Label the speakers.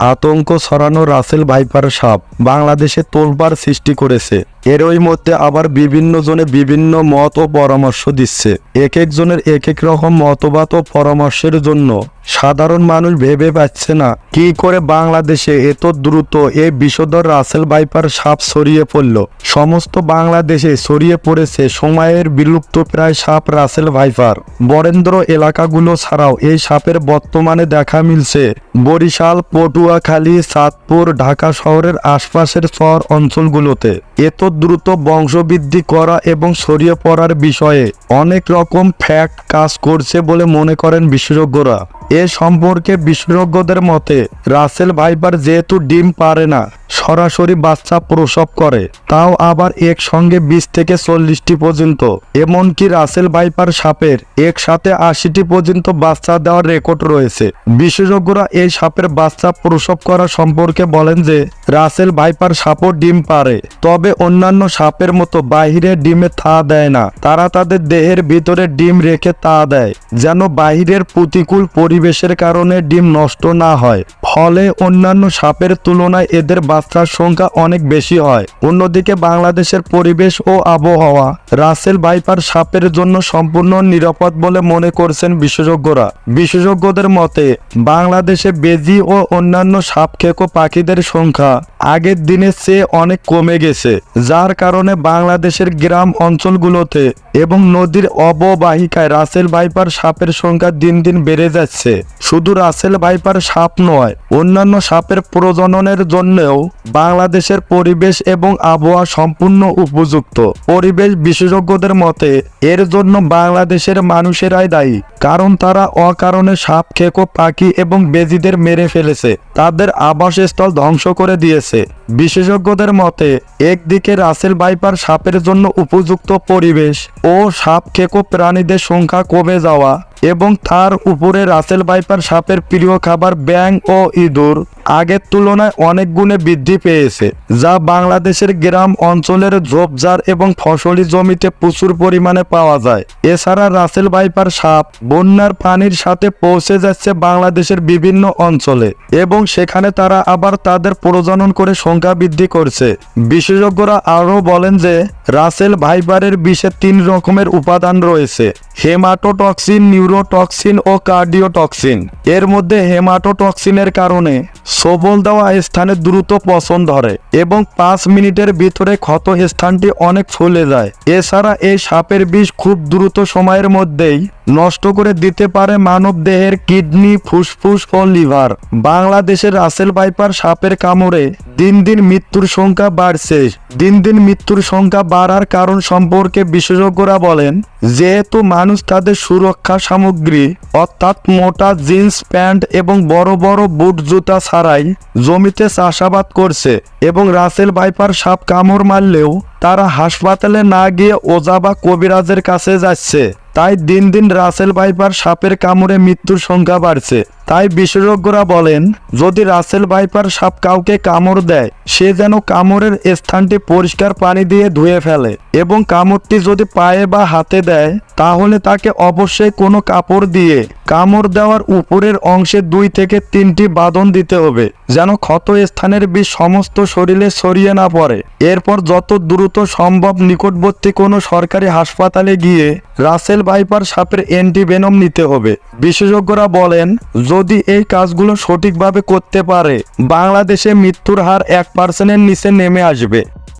Speaker 1: আতঙ্ক ছড়ানো Russell viper সাপ বাংলাদেশে তোলপাড় সৃষ্টি করেছে। এরই মধ্যে আবার বিভিন্ন জনে বিভিন্ন মত ও পরামর্শ দিচ্ছে। এক একজনের এক এক রকম মতবাদ ও পরামর্শের জন্য সাধারণ মানুষ ভেবে পাচ্ছে না। কি করে বাংলাদেশে এত দ্রুত এই বিষধর রাসেল ভাইপার সাপ ছড়িয়ে পড়ল? সমস্ত বাংলাদেশে ছড়িয়ে পড়েছে সময়ের বিলুপ্ত প্রায় সাপ রাসেল ভাইপার। বরেন্দ্র এলাকাগুলো ছাড়াও এই সাপের বর্তমানে দেখা মিলছে। বরিশাল, পটুয়াখালী, চাঁদপুর, ঢাকা শহরের আশপাশের শহর অঞ্চলগুলোতে। এত দ্রুত বংশবৃদ্ধি করা এবং ছড়িয়ে পড়ার বিষয়ে অনেক রকম ফ্যাক্ট কাজ করছে বলে মনে করেন বিশেষজ্ঞরা। এ সম্পর্কে বিশেষজ্ঞদের মতে, রাসেল ভাইপার যেহেতু ডিম পারে না, সরাসরি বাচ্চা প্রসব করে, তাও আবার একসঙ্গে বিশ থেকে চল্লিশটি পর্যন্ত। এমনকি রাসেল ভাইপার সাপের একসাথে আশিটি পর্যন্ত বাচ্চা দেওয়ার রেকর্ড রয়েছে। বিশেষজ্ঞরা এই সাপের বাচ্চা প্রসব করা সম্পর্কে বলেন যে রাসেল ভাইপার সাপও ডিম পারে। তবে অন্যান্য সাপের মতো বাহিরে ডিমে থা দেয় না। তারা তাদের দেহের ভিতরে ডিম রেখে তা দেয়, যেন বাহিরের প্রতিকূল পরিবেশের কারণে ডিম নষ্ট না হয়। ফলে অন্যান্য সাপের তুলনায় এদের বাচ্চার সংখ্যা অনেক বেশি হয়। অন্যদিকে বাংলাদেশের পরিবেশ ও আবহাওয়া, রাসেল ভাইপার সাপের জন্য সম্পূর্ণ নিরাপদ বলে মনে করছেন বিশেষজ্ঞরা। বিশেষজ্ঞদের মতে, বাংলাদেশে বেজি ও অন্যান্য সাপ খেকো পাখিদের সংখ্যা আগের দিনের চেয়ে অনেক কমে গেছে, যার কারণে বাংলাদেশের গ্রাম অঞ্চলগুলোতে এবং নদীর অববাহিকায় রাসেল ভাইপার সাপের সংখ্যা দিন দিন বেড়ে যাচ্ছে। শুধু রাসেল ভাইপার সাপ নয়, অন্যান্য সাপের প্রজননের জন্যও বাংলাদেশের পরিবেশ এবং আবহাওয়া সম্পূর্ণ উপযুক্ত। পরিবেশ বিশেষজ্ঞদের মতে, এর জন্য বাংলাদেশের মানুষেরাই দায়ী, কারণ তারা অকারণে সাপ, খেকো, পাখি এবং বেজিদের মেরে ফেলেছে। তাদের আবাসস্থল ধ্বংস করে দিয়েছে। বিশেষজ্ঞদের মতে, একদিকে রাসেল বাইপার সাপের জন্য উপযুক্ত পরিবেশ ও সাপ খেকো প্রাণীদের সংখ্যা কমে যাওয়া এবং তার উপরে রাসেল ভাইপার সাপের প্রিয় খাবার ব্যাং ও ইঁদুর। আগের তুলনায় অনেক গুণে বৃদ্ধি পেয়েছে, যা বাংলাদেশের গ্রাম অঞ্চলের ঝোপঝাড় এবং ফসলি জমিতে প্রচুর পরিমাণে পাওয়া যায়। এছাড়া রাসেল ভাইপার সাপ বন্যার পানির সাথে পৌঁছে যাচ্ছে বাংলাদেশের বিভিন্ন অঞ্চলে এবং সেখানে তারা আবার তাদের প্রজনন করে সংখ্যা বৃদ্ধি করছে। বিশেষজ্ঞরা আরও বলেন যে, রাসেল ভাইপারের বিষে তিন রকমের উপাদান রয়েছে, হেমাটোটক্সিন নিউরোটক্সিন ও কার্ডিওটক্সিন এর মধ্যে হেমাটোটক্সিনের কারণে সবল দেওয়া স্থানে দ্রুত পচন ধরে এবং পাঁচ মিনিটের ভিতরে ক্ষত স্থানটি অনেক ফুলে যায়। এছাড়া এই সাপের বিষ খুব দ্রুত সময়ের মধ্যেই নষ্ট করে দিতে পারে মানব দেহের কিডনি, ফুসফুস ও লিভার। বাংলাদেশের রাসেল বাইপার সাপের কামড়ে দিন দিন মৃত্যুর সংখ্যা বাড়ছে। দিন দিন মৃত্যুর সংখ্যা বাড়ার কারণ সম্পর্কে বিশেষজ্ঞরা বলেন, যেহেতু মানুষ তাদের সুরক্ষা সামগ্রী, অর্থাৎ মোটা জিন্স, প্যান্ট এবং বড় বড় বুট জুতা ছাড়াই জমিতে চাষাবাদ করছে এবং রাসেল বাইপার সাপ কামড় মারলেও তারা হাসপাতালে না গিয়ে ওজা বা কবিরাজের কাছে যাচ্ছে। তাই দিন দিন রাসেল ভাইপার সাপের কামড়ে মৃত্যুর সংখ্যা বাড়ছে। তাই বিশেষজ্ঞরা বলেন, যদি রাসেল ভাইপার সাপ কাউকে কামড় দেয়, সে যেন কামড়ের স্থানটি পরিষ্কার পানি দিয়ে ধুয়ে ফেলে এবং কামড়টি যদি পায়ে বা হাতে দেয়, তাহলে তাকে অবশ্যই কোনো কাপড় দিয়ে কামড় দেওয়ার উপরের অংশে দুই থেকে তিনটি বাঁধন দিতে হবে, যেন ক্ষত স্থানের বিষ সমস্ত শরীরে ছড়িয়ে না পড়ে। এরপর যত দ্রুত সম্ভব নিকটবর্তী কোনো সরকারি হাসপাতালে গিয়ে রাসেল ভাইপার সাপের এন্টি বেনম নিতে হবে। বিশেষজ্ঞরা বলেন, যদি এই কাজগুলো সঠিকভাবে করতে পারে, বাংলাদেশে মৃত্যুর হার এক পার্সেন্টের নিচে নেমে আসবে।